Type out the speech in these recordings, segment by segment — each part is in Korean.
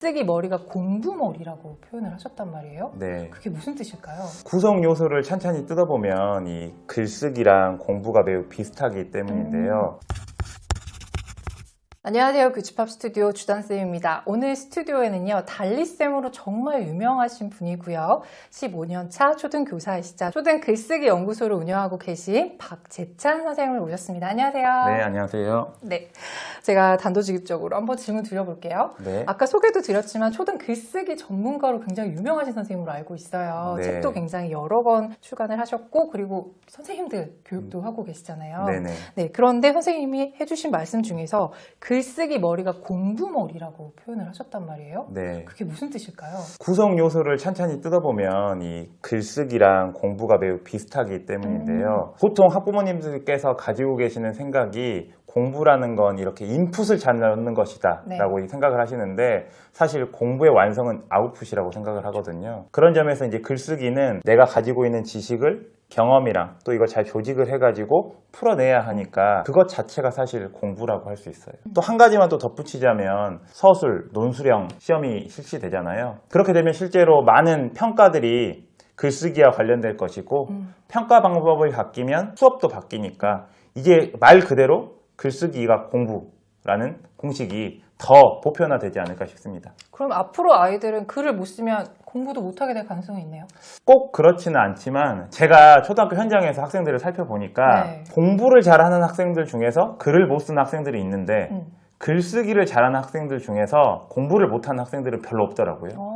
쓰기 머리가 공부머리라고 표현을 하셨단 말이에요. 네. 그게 무슨 뜻일까요? 구성 요소를 찬찬히 뜯어보면 이 글쓰기랑 공부가 매우 비슷하기 때문인데요. 안녕하세요. 교집합 스튜디오 주단쌤입니다. 오늘 스튜디오에는요, 달리쌤으로 정말 유명하신 분이고요. 15년 차 초등교사이시자 초등 글쓰기 연구소를 운영하고 계신 박재찬 선생님을 모셨습니다. 안녕하세요. 네, 안녕하세요. 네. 제가 단도직입적으로 한번 질문 드려볼게요. 네. 아까 소개도 드렸지만 초등 글쓰기 전문가로 굉장히 유명하신 선생님으로 알고 있어요. 네. 책도 굉장히 여러 권 출간을 하셨고 그리고 선생님들 교육도 하고 계시잖아요. 네네. 네, 그런데 선생님이 해주신 말씀 중에서 글쓰기 머리가 공부머리라고 표현을 하셨단 말이에요. 네. 그게 무슨 뜻일까요? 구성 요소를 찬찬히 뜯어보면 이 글쓰기랑 공부가 매우 비슷하기 때문인데요. 보통 학부모님들께서 가지고 계시는 생각이 공부라는 건 이렇게 인풋을 잘 넣는 것이다 네. 라고 생각을 하시는데 사실 공부의 완성은 아웃풋이라고 생각을 하거든요. 그런 점에서 이제 글쓰기는 내가 가지고 있는 지식을 경험이랑 또 이걸 잘 조직을 해가지고 풀어내야 하니까 그것 자체가 사실 공부라고 할 수 있어요. 또 한 가지만 또 덧붙이자면 서술, 논술형 시험이 실시되잖아요. 그렇게 되면 실제로 많은 평가들이 글쓰기와 관련될 것이고 음. 평가 방법을 바뀌면 수업도 바뀌니까 이게 말 그대로 글쓰기가 공부라는 공식이 더 보편화되지 않을까 싶습니다. 그럼 앞으로 아이들은 글을 못 쓰면 공부도 못하게 될 가능성이 있네요. 꼭 그렇지는 않지만 제가 초등학교 현장에서 학생들을 살펴보니까 네. 공부를 잘하는 학생들 중에서 글을 못 쓰는 학생들이 있는데 음. 글쓰기를 잘하는 학생들 중에서 공부를 못하는 학생들은 별로 없더라고요. 어.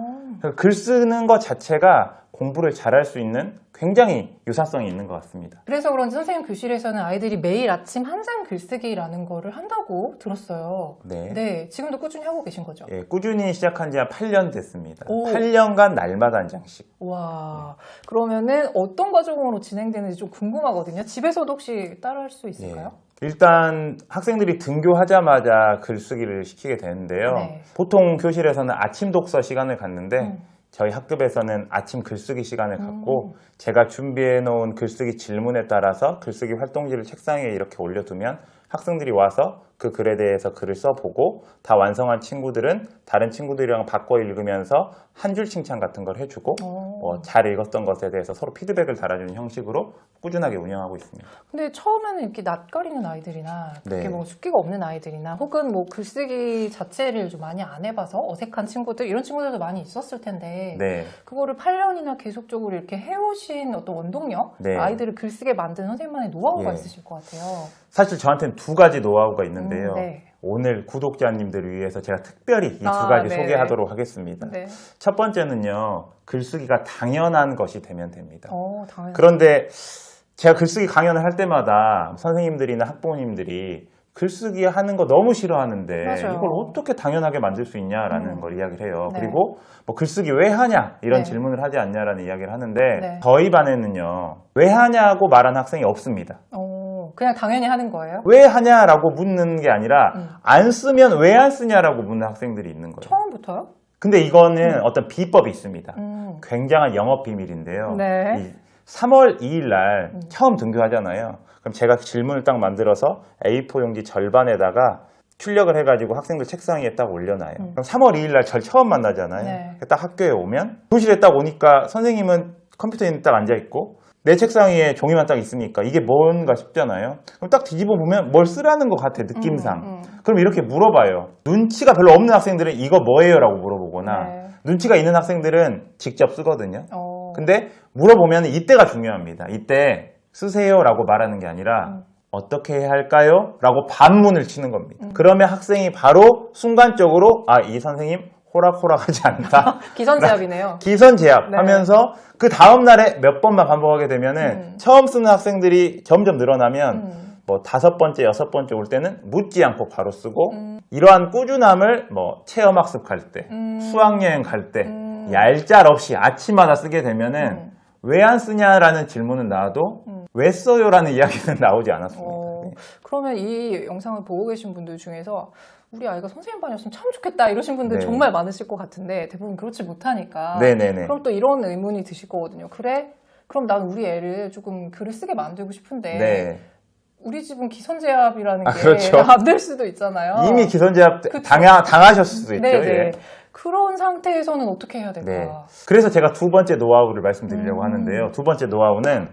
글 쓰는 것 자체가 공부를 잘할 수 있는 굉장히 유사성이 있는 것 같습니다. 그래서 그런지 선생님 교실에서는 아이들이 매일 아침 한 장 글쓰기라는 거를 한다고 들었어요. 네. 네, 지금도 꾸준히 하고 계신 거죠? 예, 꾸준히 시작한 지 한 8년 됐습니다. 오. 8년간 날마다 한 장씩. 와, 그러면은 어떤 과정으로 진행되는지 좀 궁금하거든요. 집에서도 혹시 따라 할 수 있을까요? 예. 일단 학생들이 등교하자마자 글쓰기를 시키게 되는데요. 네. 보통 교실에서는 아침 독서 시간을 갖는데 음. 저희 학급에서는 아침 글쓰기 시간을 음. 갖고 제가 준비해 놓은 글쓰기 질문에 따라서 글쓰기 활동지를 책상에 이렇게 올려두면 학생들이 와서 그 글에 대해서 글을 써보고 다 완성한 친구들은 다른 친구들이랑 바꿔 읽으면서 한 줄 칭찬 같은 걸 해주고 어. 뭐잘 읽었던 것에 대해서 서로 피드백을 달아주는 형식으로 꾸준하게 운영하고 있습니다. 근데 처음에는 이렇게 낯가리는 아이들이나 그렇게 네. 뭐 숫기가 없는 아이들이나 혹은 뭐 글쓰기 자체를 좀 많이 안 해봐서 어색한 친구들 이런 친구들도 많이 있었을 텐데 네. 그거를 8년이나 계속적으로 이렇게 해오신 어떤 원동력 네. 아이들을 글쓰게 만든 선생님만의 노하우가 예. 있으실 것 같아요. 사실 저한테는 두 가지 노하우가 있는데요. 음, 네. 오늘 구독자님들을 위해서 제가 특별히 이두 아, 가지 네네. 소개하도록 하겠습니다. 네. 첫 번째는요, 글쓰기가 당연한 것이 되면 됩니다. 어, 당연히. 그런데 제가 글쓰기 강연을 할 때마다 선생님들이나 학부모님들이 글쓰기 하는 거 너무 싫어하는데 맞아요. 이걸 어떻게 당연하게 만들 수 있냐라는 음. 걸 이야기를 해요. 네. 그리고 뭐 글쓰기 왜 하냐 이런 네. 질문을 하지 않냐라는 이야기를 하는데 네. 저희 반에는요 왜 하냐고 말하는 학생이 없습니다. 어, 그냥 당연히 하는 거예요? 왜 하냐라고 묻는 게 아니라 음. 안 쓰면 왜 안 쓰냐라고 묻는 학생들이 있는 거예요. 처음부터요? 근데 이거는 어떤 비법이 있습니다. 음. 굉장한 영업 비밀인데요. 네. 이 3월 2일 날 음. 처음 등교하잖아요. 그럼 제가 질문을 딱 만들어서 A4 용지 절반에다가 출력을 해가지고 학생들 책상 위에 딱 올려놔요. 음. 그럼 3월 2일 날 절 처음 만나잖아요. 네. 딱 학교에 오면 교실에 딱 오니까 선생님은 컴퓨터에 딱 앉아 있고 내 책상 위에 종이만 딱 있으니까 이게 뭔가 싶잖아요. 그럼 딱 뒤집어 보면 뭘 쓰라는 것 같아 느낌상. 음, 음. 그럼 이렇게 물어봐요. 눈치가 별로 없는 학생들은 이거 뭐예요? 라고 물어보거나 네. 눈치가 있는 학생들은 직접 쓰거든요. 어. 근데 물어보면 이때가 중요합니다. 이때 쓰세요 라고 말하는 게 아니라 음. 어떻게 해야 할까요? 라고 반문을 치는 겁니다. 음. 그러면 학생이 바로 순간적으로 아, 이 선생님 호락호락하지 않다. 기선제압이네요. 기선제압 네. 하면서 그 다음 날에 몇 번만 반복하게 되면은 음. 처음 쓰는 학생들이 점점 늘어나면 음. 뭐 다섯 번째, 여섯 번째 올 때는 묻지 않고 바로 쓰고 음. 이러한 꾸준함을 뭐 체험 학습 갈 때, 음. 수학 여행 갈때 음. 얄짤 없이 아침마다 쓰게 되면은 음. 왜안 쓰냐라는 질문은 나와도 음. 왜 써요라는 이야기는 나오지 않았습니다. 어, 네. 그러면 이 영상을 보고 계신 분들 중에서 우리 아이가 선생님 반이었으면 참 좋겠다 이러신 분들 네. 정말 많으실 것 같은데 대부분 그렇지 못하니까 네네네. 그럼 또 이런 의문이 드실 거거든요. 그래? 그럼 난 우리 애를 조금 글을 쓰게 만들고 싶은데 네. 우리 집은 기선제압이라는 아, 게 그렇죠. 안 될 수도 있잖아요. 이미 기선제압 그쵸. 당하, 당하셨을 수도 있죠. 예. 그런 상태에서는 어떻게 해야 될까? 네. 그래서 제가 두 번째 노하우를 말씀드리려고 음. 하는데요. 두 번째 노하우는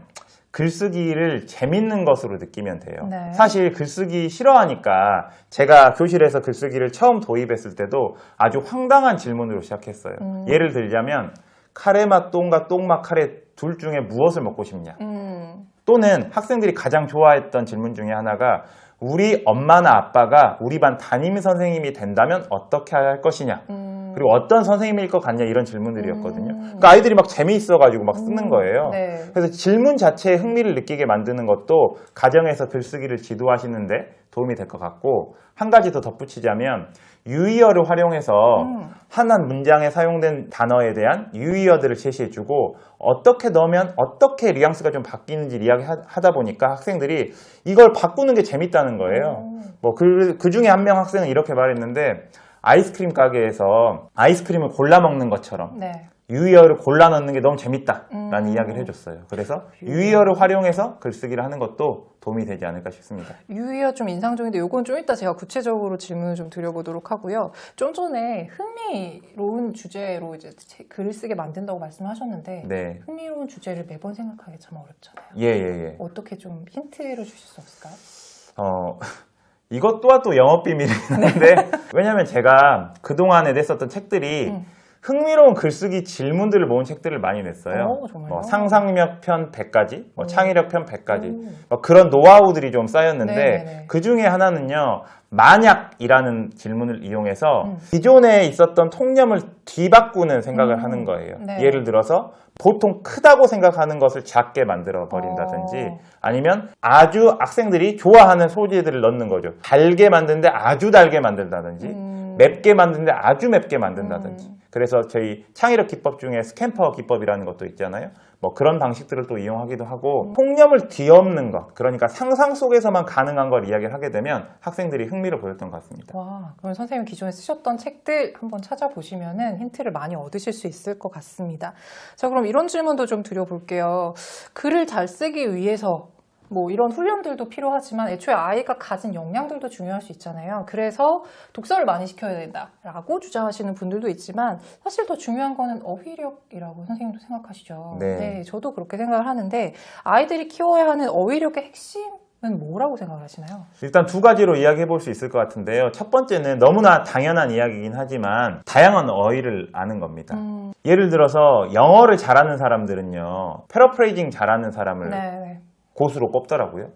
글쓰기를 재밌는 것으로 느끼면 돼요. 네. 사실 글쓰기 싫어하니까 제가 교실에서 글쓰기를 처음 도입했을 때도 아주 황당한 질문으로 시작했어요. 음. 예를 들자면 카레맛 똥과 똥맛 카레 둘 중에 무엇을 먹고 싶냐? 음, 또는 학생들이 가장 좋아했던 질문 중에 하나가 우리 엄마나 아빠가 우리 반 담임 선생님이 된다면 어떻게 할 것이냐? 음, 그리고 어떤 선생님일 것 같냐 이런 질문들이었거든요. 음. 그러니까 아이들이 막 재미있어가지고 막 쓰는 음, 거예요. 네. 그래서 질문 자체에 흥미를 느끼게 만드는 것도 가정에서 글쓰기를 지도하시는데 도움이 될 것 같고 한 가지 더 덧붙이자면 유의어를 활용해서 음. 한 문장에 사용된 단어에 대한 유의어들을 제시해주고 어떻게 넣으면 어떻게 뉘앙스가 좀 바뀌는지 이야기하다 보니까 학생들이 이걸 바꾸는 게 재밌다는 거예요. 음. 뭐그 그 중에 한 명 학생은 이렇게 말했는데 아이스크림 가게에서 아이스크림을 골라 먹는 것처럼 네. 유의어를 골라 넣는 게 너무 재밌다라는 음. 이야기를 해줬어요. 그래서 유의어를 활용해서 글쓰기를 하는 것도 도움이 되지 않을까 싶습니다. 유의어 좀 인상적인데 요건 좀 이따 제가 구체적으로 질문을 좀 드려보도록 하고요. 좀 전에 흥미로운 주제로 이제 책- 글을 쓰게 만든다고 말씀하셨는데 네, 흥미로운 주제를 매번 생각하기 참 어렵잖아요. 예, 예, 예. 어떻게 좀 힌트를 주실 수 없을까요? 어, 이것 또한 또 영업 비밀이긴 한데, 왜냐면 제가 그 동안에 냈었던 책들이 음. 흥미로운 글쓰기 질문들을 모은 책들을 많이 냈어요. 오, 정말요? 뭐 상상력 편 100가지, 뭐 오. 창의력 편 100가지, 오. 뭐 그런 노하우들이 좀 쌓였는데 네네네. 그 중에 하나는요 만약이라는 질문을 이용해서 음. 기존에 있었던 통념을 뒤바꾸는 생각을 음. 하는 거예요. 네. 예를 들어서 보통 크다고 생각하는 것을 작게 만들어 버린다든지 어. 아니면 아주 학생들이 좋아하는 소재들을 넣는 거죠. 달게 만드는데 아주 달게 만든다든지 음. 맵게 만드는데 아주 맵게 만든다든지. 음. 그래서 저희 창의력 기법 중에 스캠퍼 기법이라는 것도 있잖아요. 뭐 그런 방식들을 또 이용하기도 하고 음. 통념을 뒤엎는 것, 그러니까 상상 속에서만 가능한 걸 이야기를 하게 되면 학생들이 흥미를 보였던 것 같습니다. 와, 그럼 선생님 기존에 쓰셨던 책들 한번 찾아보시면 은 힌트를 많이 얻으실 수 있을 것 같습니다. 자, 그럼 이런 질문도 좀 드려볼게요. 글을 잘 쓰기 위해서 뭐 이런 훈련들도 필요하지만 애초에 아이가 가진 역량들도 중요할 수 있잖아요. 그래서 독서를 많이 시켜야 된다라고 주장하시는 분들도 있지만 사실 더 중요한 거는 어휘력이라고 선생님도 생각하시죠. 네. 저도 그렇게 생각을 하는데 아이들이 키워야 하는 어휘력의 핵심 은 뭐라고 생각을 하시나요? 일단 두 가지로 이야기해 볼 수 있을 것 같은데요. 첫 번째는 너무나 당연한 이야기이긴 하지만 다양한 어휘를 아는 겁니다. 음, 예를 들어서 영어를 잘하는 사람들은요, 패러프레이징 잘하는 사람을 네, 네. 고수로 꼽더라고요.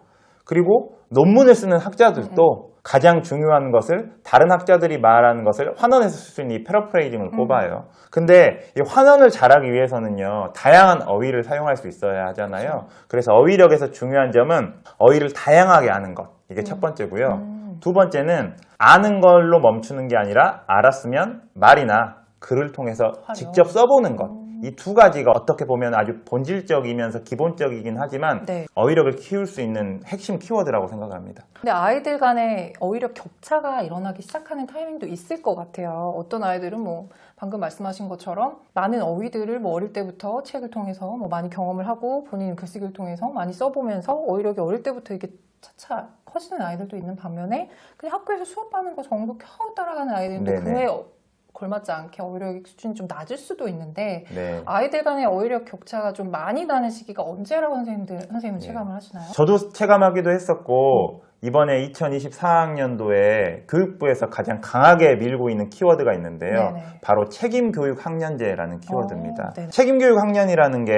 그리고 논문을 쓰는 학자들도 가장 중요한 것을 다른 학자들이 말하는 것을 환원해서 쓸 수 있는 이 패러프레이징을 꼽아요. 근데 이 환원을 잘하기 위해서는요, 다양한 어휘를 사용할 수 있어야 하잖아요. 그래서 어휘력에서 중요한 점은 어휘를 다양하게 아는 것. 이게 첫 번째고요. 음. 두 번째는 아는 걸로 멈추는 게 아니라 알았으면 말이나 글을 통해서. 직접 써보는 것. 음. 이두 가지가 어떻게 보면 아주 본질적이면서 기본적이긴 하지만 네. 어휘력을 키울 수 있는 핵심 키워드라고 생각합니다. 근데 아이들 간에 어휘력 격차가 일어나기 시작하는 타이밍도 있을 것 같아요. 어떤 아이들은 뭐 방금 말씀하신 것처럼 많은 어휘들을 뭐 어릴 때부터 책을 통해서 뭐 많이 경험을 하고 본인 글쓰기를 통해서 많이 써보면서 어휘력이 어릴 때부터 이게 차차 커지는 아이들도 있는 반면에 그냥 학교에서 수업하는 거 정도 겨우 따라가는 아이들도. 그에 어- 걸맞지 않게 어휘력 수준이 좀 낮을 수도 있는데 네. 아이들 간의 어휘력 격차가 좀 많이 나는 시기가 언제라고 선생님들 선생님은 네. 체감을 하시나요? 저도 체감하기도 했었고 이번에 2024학년도에 교육부에서 가장 강하게 밀고 있는 키워드가 있는데요. 네네. 바로 책임교육 학년제라는 키워드입니다. 어, 네네. 책임교육 학년이라는 게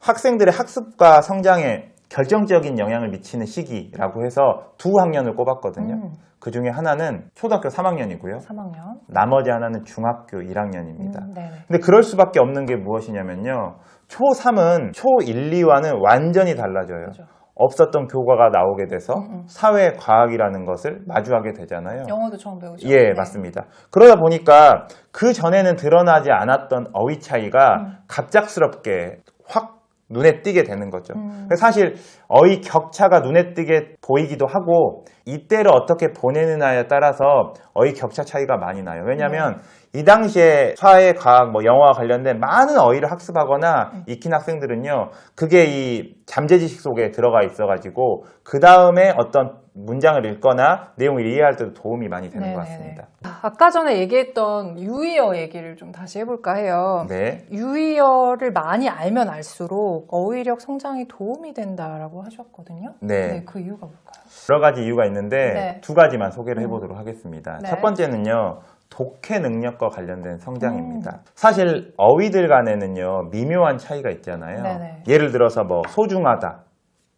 학생들의 학습과 성장에 결정적인 영향을 미치는 시기라고 해서 두 학년을 꼽았거든요. 음, 그 중에 하나는 초등학교 3학년이고요. 3학년. 나머지 하나는 중학교 1학년입니다. 음, 네네. 근데 그럴 수밖에 없는 게 무엇이냐면요. 초3은 초1, 2와는 완전히 달라져요. 그죠. 없었던 교과가 나오게 돼서 음, 음. 사회 과학이라는 것을 마주하게 되잖아요. 영어도 처음 배우죠. 예, 네. 맞습니다. 그러다 보니까 그 전에는 드러나지 않았던 어휘 차이가 음. 갑작스럽게 확 눈에 띄게 되는 거죠. 음. 사실 어휘 격차가 눈에 띄게 보이기도 하고 이때를 어떻게 보내느냐에 따라서 어휘 격차 차이가 많이 나요. 왜냐하면 이 당시에 사회 과학 뭐 영어와 관련된 많은 어휘를 학습하거나 음. 익힌 학생들은요. 그게 이 잠재 지식 속에 들어가 있어 가지고 그 다음에 어떤 문장을 읽거나 내용을 이해할 때도 도움이 많이 되는 것 네네네. 같습니다. 아, 아까 전에 얘기했던 유의어 얘기를 좀 다시 해볼까 해요. 네. 유의어를 많이 알면 알수록 어휘력 성장에 도움이 된다라고 하셨거든요. 네. 그 이유가 뭘까요? 여러 가지 이유가 있는데 네. 두 가지만 소개를 해보도록 하겠습니다. 네. 첫 번째는요. 독해 능력과 관련된 성장입니다. 음. 사실 어휘들 간에는요 미묘한 차이가 있잖아요. 네네. 예를 들어서 뭐 소중하다,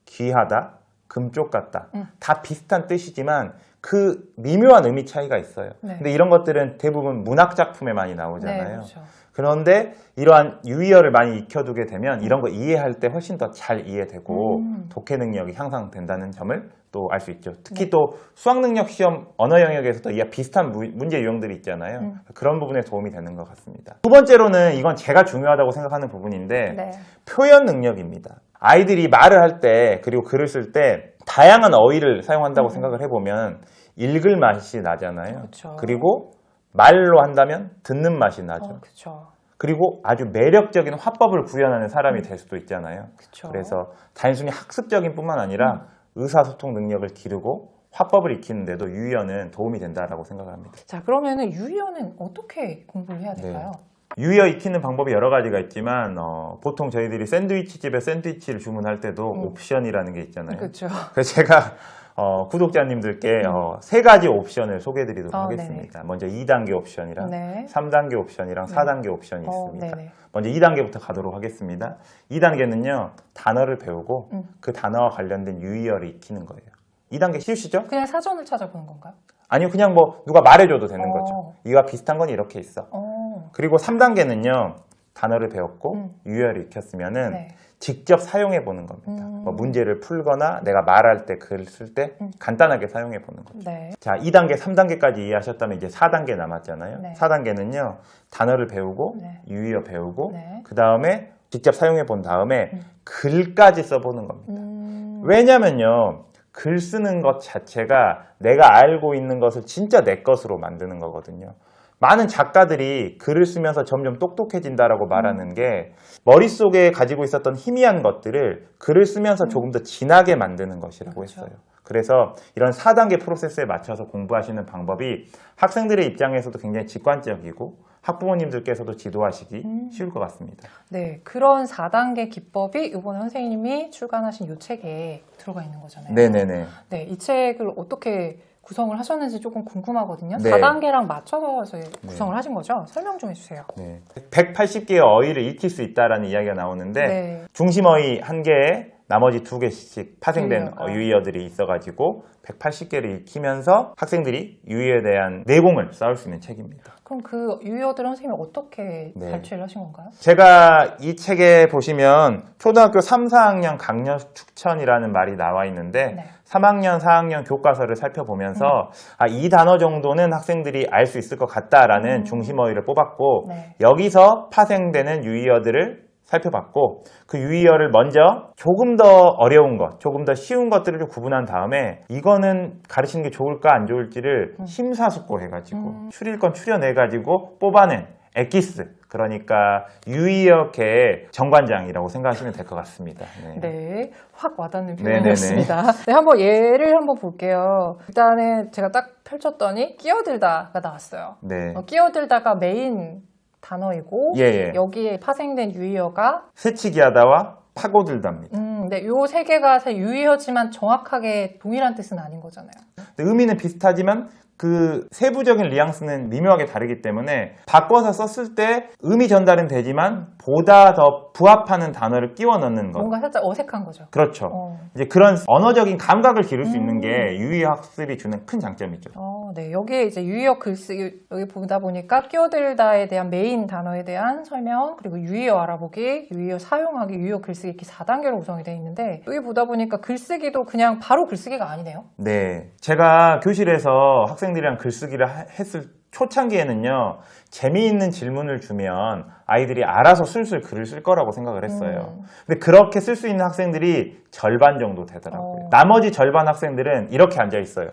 귀하다, 금쪽 같다 음. 다 비슷한 뜻이지만 그 미묘한 의미 차이가 있어요. 네. 근데 이런 것들은 대부분 문학 작품에 많이 네, 나오잖아요. 그렇죠. 그런데 이러한 유의어를 많이 익혀두게 되면 이런 거 이해할 때 훨씬 더 잘 이해되고 음. 독해 능력이 향상된다는 점을 또 알 수 있죠. 특히 네. 또 수학 능력 시험 언어 영역에서도 이 비슷한 무- 문제 유형들이 있잖아요. 음. 그런 부분에 도움이 되는 것 같습니다. 두 번째로는 이건 제가 중요하다고 생각하는 부분인데 네. 표현 능력입니다. 아이들이 말을 할 때 그리고 글을 쓸 때 다양한 어휘를 사용한다고 음. 생각을 해보면 읽을 맛이 나잖아요. 그쵸. 그리고 말로 한다면 듣는 맛이 나죠. 어. 그리고 아주 매력적인 화법을 구현하는 사람이 될 수도 있잖아요. 그렇죠. 그래서 단순히 학습적인 뿐만 아니라 의사소통 능력을 기르고 화법을 익히는데도 유의어는 도움이 된다라고 생각합니다. 자, 그러면은 유의어는 어떻게 공부를 해야 될까요? 유의어 익히는 방법이 여러 가지가 있지만 어, 보통 저희들이 샌드위치 집에 샌드위치를 주문할 때도 음. 옵션이라는 게 있잖아요. 그렇죠. 그래서 제가 어, 구독자님들께 어, 세 가지 옵션을 소개해드리도록 어, 하겠습니다. 먼저 2단계 옵션이랑 네. 3단계 옵션이랑 네. 4단계 옵션이 어, 있습니다. 네네. 먼저 2단계부터 가도록 하겠습니다. 2단계는요, 단어를 배우고 음. 그 단어와 관련된 유의어를 익히는 거예요. 2단계 쉬우시죠? 그냥 사전을 찾아보는 건가요? 아니요, 그냥 뭐 누가 말해줘도 되는 어. 거죠. 이와 비슷한 건 이렇게 있어. 어. 그리고 3단계는요, 단어를 배웠고 음. 유의어를 익혔으면은 네. 직접 사용해 보는 겁니다. 음. 뭐 문제를 풀거나 내가 말할 때, 글 쓸때 음. 간단하게 사용해 보는 거죠. 네. 자, 2단계, 3단계까지 이해하셨다면 이제 4단계 남았잖아요. 네. 4단계는요, 단어를 배우고, 네. 유의어 배우고, 네. 그 다음에 직접 사용해 본 다음에 음. 글까지 써 보는 겁니다. 음. 왜냐면요, 글 쓰는 것 자체가 내가 알고 있는 것을 진짜 내 것으로 만드는 거거든요. 많은 작가들이 글을 쓰면서 점점 똑똑해진다라고 음. 말하는 게 머릿속에 가지고 있었던 희미한 것들을 글을 쓰면서 조금 더 진하게 만드는 것이라고 음. 그렇죠. 했어요. 그래서 이런 4단계 프로세스에 맞춰서 공부하시는 방법이 학생들의 입장에서도 굉장히 직관적이고 학부모님들께서도 지도하시기 음. 쉬울 것 같습니다. 네, 그런 4단계 기법이 이번에 선생님이 출간하신 이 책에 들어가 있는 거잖아요. 네네네. 네, 이 책을 어떻게 구성을 하셨는지 조금 궁금하거든요. 네. 4단계랑 맞춰서 구성을 하신 거죠? 설명 좀 해주세요. 네. 180개의 어휘를 익힐 수 있다라는 이야기가 나오는데 네. 중심 어휘 한 개에 나머지 두 개씩 파생된. 어, 유의어들이 있어가지고 180개를 익히면서 학생들이 유의어에 대한 내공을 쌓을 수 있는 책입니다. 그럼 그 유의어들은 선생님이 어떻게 네. 발췌를 하신 건가요? 제가 이 책에 보시면 초등학교 3, 4학년 강력 추천이라는 말이 나와 있는데 네. 3학년, 4학년 교과서를 살펴보면서 아, 이 단어 정도는 학생들이 알 수 있을 것 같다라는 음. 중심 어휘를 뽑았고 네. 여기서 파생되는 유의어들을 살펴봤고 그 유의어를 먼저 조금 더 어려운 것, 조금 더 쉬운 것들을 좀 구분한 다음에 이거는 가르치는 게 좋을까 안 좋을지를 음. 심사숙고해가지고 음. 추릴 건 추려내가지고 뽑아낸 엑기스 그러니까 유의어계의 정관장이라고 생각하시면 될 것 같습니다. 네. 네, 확 와닿는. 표현이었습니다. 네, 한번 예를 한번 볼게요. 일단은 제가 딱 펼쳤더니 끼어들다가 나왔어요. 네. 어, 끼어들다가 메인 단어이고 예, 예. 여기에 파생된 유의어가 새치기하다와 파고들답니다. 음, 네, 요 세 개가 사실 유의어지만 정확하게 동일한 뜻은 아닌 거잖아요. 근데 의미는 비슷하지만 그 세부적인 뉘앙스는 미묘하게 다르기 때문에 바꿔서 썼을 때 의미 전달은 되지만 보다 더 부합하는 단어를 끼워 넣는 것. 뭔가 살짝 어색한 거죠. 그렇죠. 어. 이제 그런 언어적인 감각을 기를 수 있는 음. 게 유의 학습이 주는 큰 장점이죠. 어, 네. 여기에 이제 유의어 글쓰기, 여기 보다 보니까 끼어들다에 대한 메인 단어에 대한 설명, 그리고 유의어 알아보기, 유의어 사용하기, 유의어 글쓰기 이렇게 4단계로 구성이 되어 있는데, 여기 보다 보니까 글쓰기도 그냥 바로 글쓰기가 아니네요. 네. 제가 교실에서 학생 들이랑 글쓰기를 하- 했을 초창기에는요, 재미있는 질문을 주면 아이들이 알아서 술술 글을 쓸 거라고 생각을 했어요. 음. 근데 그렇게 쓸 수 있는 학생들이 절반 정도 되더라고요. 어. 나머지 절반 학생들은 이렇게 앉아 있어요.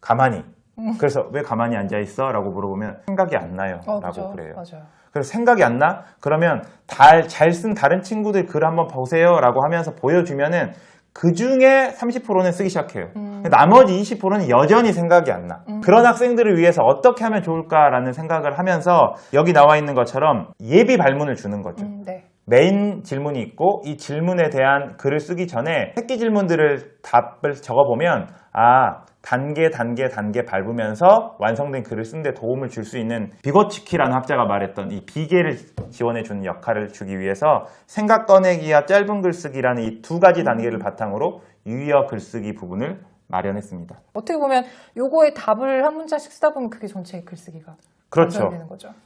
가만히. 음. 그래서 왜 가만히 앉아 있어? 라고 물어보면 생각이 안 나요. 어, 라고 그죠? 그래요. 맞아요. 그래서 생각이 안 나? 그러면 잘 쓴 다른 친구들 글 한번 보세요. 라고 하면서 보여주면은 그 중에 30%는 쓰기 시작해요. 음. 나머지 20%는 여전히 생각이 안 나. 음. 그런 학생들을 위해서 어떻게 하면 좋을까라는 생각을 하면서 여기 나와 있는 것처럼 예비 발문을 주는 거죠. 음, 네. 메인 질문이 있고 이 질문에 대한 글을 쓰기 전에 새끼 질문들을 답을 적어보면 아 단계 단계 단계 밟으면서 완성된 글을 쓰는데 도움을 줄 수 있는 비거치키라는 학자가 말했던 이 비계를 지원해 주는 역할을 주기 위해서 생각 꺼내기와 짧은 글쓰기라는 이 두 가지 단계를 바탕으로 유의어 글쓰기 부분을 마련했습니다. 어떻게 보면 요거에 답을 한 문자씩 쓰다 보면 그게 전체 글쓰기가 그렇죠.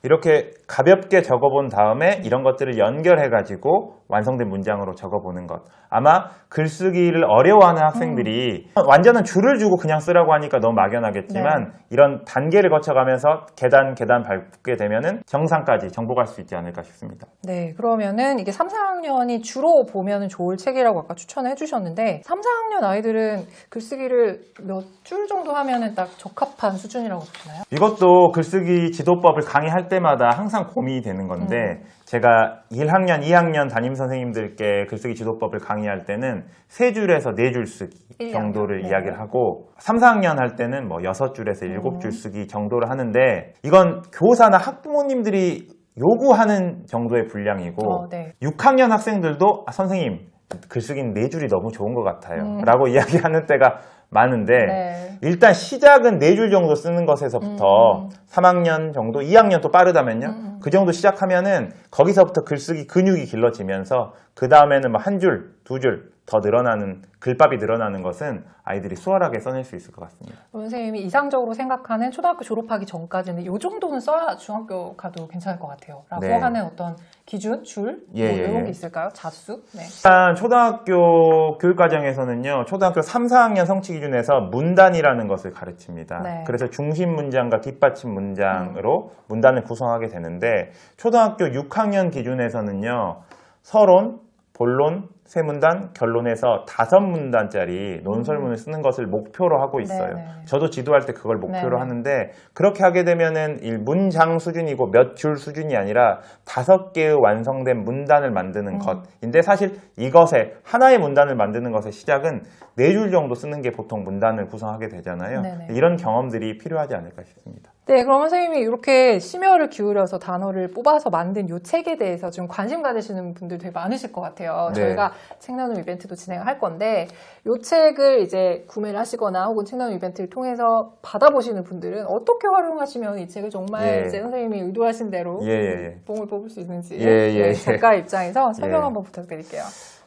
이렇게 가볍게 적어본 다음에 이런 것들을 연결해가지고 완성된 문장으로 적어보는 것. 아마 글쓰기를 어려워하는 학생들이 완전한 줄을 주고 그냥 쓰라고 하니까 너무 막연하겠지만 이런 단계를 거쳐가면서 계단 계단 밟게 되면은 정상까지 정복할 수 있지 않을까 싶습니다. 네, 그러면은 이게 3, 4학년이 주로 보면은 좋을 책이라고 아까 추천해 주셨는데 3, 4학년 아이들은 글쓰기를 몇 줄 정도 하면은 딱 적합한 수준이라고 보나요? 이것도 글쓰기 지도법을 강의할 때마다 항상 고민이 되는 건데 제가 1학년, 2학년 담임 선생님들께 글쓰기 지도법을 강의할 때는 세 줄에서 네 줄 쓰기 일 정도를. 네. 이야기를 하고 3, 4학년 할 때는 뭐 여섯 줄에서 일곱 줄 쓰기 정도를 하는데 이건 교사나 학부모님들이 요구하는 정도의 분량이고 어, 네. 6학년 학생들도 아, 선생님 글쓰기는 네 줄이 너무 좋은 것 같아요 음. 라고 이야기하는 때가 많은데 네. 일단 시작은 네 줄 정도 쓰는 것에서부터 음. 3학년 정도, 2학년 또 빠르다면요. 음. 그 정도 시작하면은 거기서부터 글쓰기 근육이 길러지면서 그 다음에는 뭐 한 줄, 두 줄 더 늘어나는 글밥이 늘어나는 것은 아이들이 수월하게 써낼 수 있을 것 같습니다. 선생님이 이상적으로 생각하는 초등학교 졸업하기 전까지는 이 정도는 써야 중학교 가도 괜찮을 것 같아요. 라고 네. 하는 어떤 기준, 줄? 예, 뭐 예, 이런 예. 게 있을까요? 자수? 네. 일단 초등학교 교육과정에서는요, 초등학교 3, 4학년 성취 기준에서 문단이라는 것을 가르칩니다. 네. 그래서 중심 문장과 뒷받침 문장으로 문단을 구성하게 되는데, 초등학교 6학년 기준에서는요, 서론, 본론, 세 문단, 결론에서 다섯 문단짜리 논설문을 쓰는 것을 목표로 하고 있어요. 음. 네네. 저도 지도할 때 그걸 목표로 네네. 하는데 그렇게 하게 되면은 이 문장 수준이고 몇 줄 수준이 아니라 다섯 개의 완성된 문단을 만드는 음. 것인데 사실 이것에 하나의 문단을 만드는 것의 시작은 네 줄 정도 쓰는 게 보통 문단을 구성하게 되잖아요. 네네. 이런 경험들이 필요하지 않을까 싶습니다. 네, 그럼 선생님이 이렇게 심혈을 기울여서 단어를 뽑아서 만든 이 책에 대해서 좀 관심 가지시는 분들 되게 많으실 것 같아요. 네. 저희가 책 나눔 이벤트도 진행을 할 건데 이 책을 이제 구매를 하시거나 혹은 책 나눔 이벤트를 통해서 받아보시는 분들은 어떻게 활용하시면 이 책을 정말 예. 이제 선생님이 의도하신 대로 예, 예, 예. 뽕을 뽑을 수 있는지 예, 예, 네, 예. 작가 입장에서 설명 예. 한번 부탁드릴게요.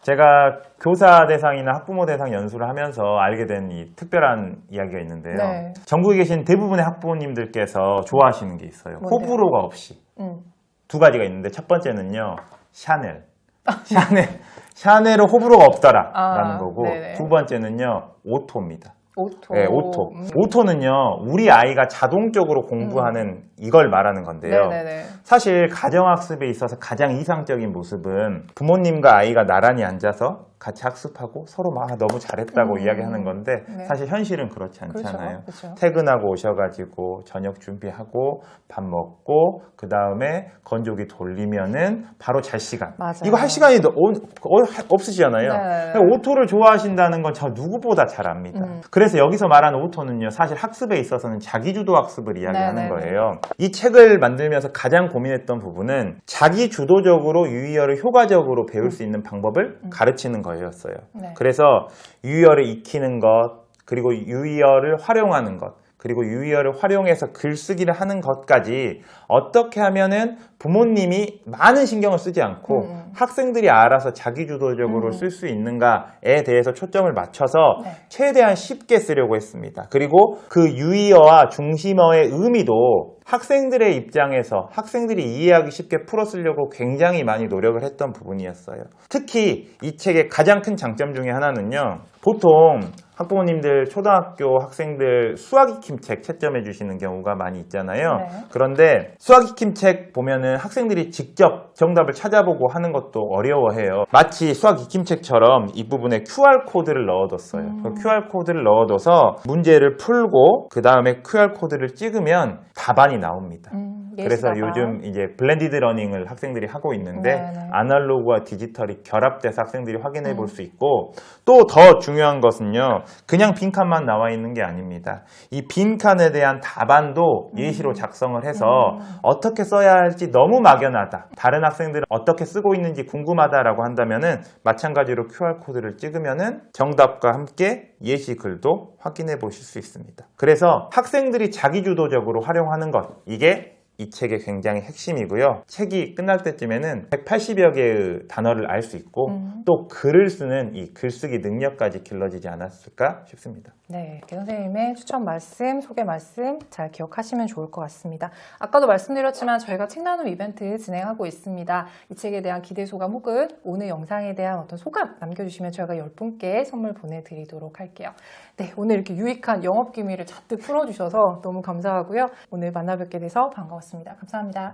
제가 교사 대상이나 학부모 대상 연수를 하면서 알게 된 이 특별한 이야기가 있는데요. 네. 전국에 계신 대부분의 학부모님들께서 좋아하시는 게 있어요. 뭔데요? 호불호가 없이. 음. 두 가지가 있는데 첫 번째는요. 샤넬. 샤넬. 샤넬은 호불호가 없더라. 아, 라는 거고 네네. 두 번째는요. 오토입니다. 오토. 네, 오토. 음. 오토는요. 우리 아이가 자동적으로 공부하는 이걸 말하는 건데요. 네네네. 사실 가정학습에 있어서 가장 이상적인 모습은 부모님과 아이가 나란히 앉아서 같이 학습하고 서로 막 아, 너무 잘했다고 음. 이야기하는 건데 네. 사실 현실은 그렇지 않잖아요. 그렇죠. 그렇죠. 퇴근하고 오셔가지고 저녁 준비하고 밥 먹고 그 다음에 건조기 돌리면은 바로 잘 시간. 맞아요. 이거 할 시간이 너- 오- 어, 없으시잖아요. 네. 그러니까 오토를 좋아하신다는 건 저 누구보다 잘 압니다. 음. 그래서 여기서 말하는 오토는요, 사실 학습에 있어서는 자기주도 학습을 이야기하는 네, 네, 네. 거예요. 이 책을 만들면서 가장 고민했던 부분은 자기 주도적으로 유의어를 효과적으로 배울 수 있는 방법을 가르치는 거 였어요. 음. 네. 그래서 유의어를 익히는 것, 그리고 유의어를 활용하는 것, 그리고 유의어를 활용해서 글쓰기를 하는 것까지 어떻게 하면은 부모님이 많은 신경을 쓰지 않고 음. 학생들이 알아서 자기주도적으로 음. 쓸수 있는가에 대해서 초점을 맞춰서 네. 최대한 쉽게 쓰려고 했습니다. 그리고 그 유의어와 중심어의 의미도 학생들의 입장에서 학생들이 이해하기 쉽게 풀어 쓰려고 굉장히 많이 노력을 했던 부분이었어요. 특히 이 책의 가장 큰 장점 중에 하나는요. 보통 학부모님들 초등학교 학생들 수학 익힘책 채점해 주시는 경우가 많이 있잖아요. 네. 그런데 수학 익힘책 보면은 학생들이 직접 정답을 찾아보고 하는 것도 어려워해요. 마치 수학 익힘책처럼 이 부분에 QR 코드를 넣어뒀어요. 음. 그 QR 코드를 넣어둬서 문제를 풀고 그 다음에 QR 코드를 찍으면 답안이 나옵니다. 음, 그래서. 요즘 이제 블렌디드 러닝을 학생들이 하고 있는데 네네. 아날로그와 디지털이 결합돼서 학생들이 확인해 볼 음. 수 있고 또 더 중요한 것은요. 그냥 빈칸만 나와 있는 게 아닙니다. 이 빈칸에 대한 답안도 예시로 작성을 해서 음. 어떻게 써야 할지 너무 막연하다. 다른 학생들은 어떻게 쓰고 있는지 궁금하다라고 한다면은 마찬가지로 QR 코드를 찍으면은 정답과 함께 예시 글도 확인해 보실 수 있습니다. 그래서 학생들이 자기주도적으로 활용하는 것 이게 이 책의 굉장히 핵심이고요. 책이 끝날 때쯤에는 180여 개의 단어를 알 수 있고 음. 또 글을 쓰는 이 글쓰기 능력까지 길러지지 않았을까 싶습니다. 네, 선생님의 추천 말씀, 소개 말씀 잘 기억하시면 좋을 것 같습니다. 아까도 말씀드렸지만 저희가 책 나눔 이벤트 진행하고 있습니다. 이 책에 대한 기대 소감 혹은 오늘 영상에 대한 어떤 소감 남겨주시면 저희가 10분께 선물 보내드리도록 할게요. 네, 오늘 이렇게 유익한 영업 기밀을 잔뜩 풀어주셔서 너무 감사하고요. 오늘 만나 뵙게 돼서 반가웠습니다. 감사합니다.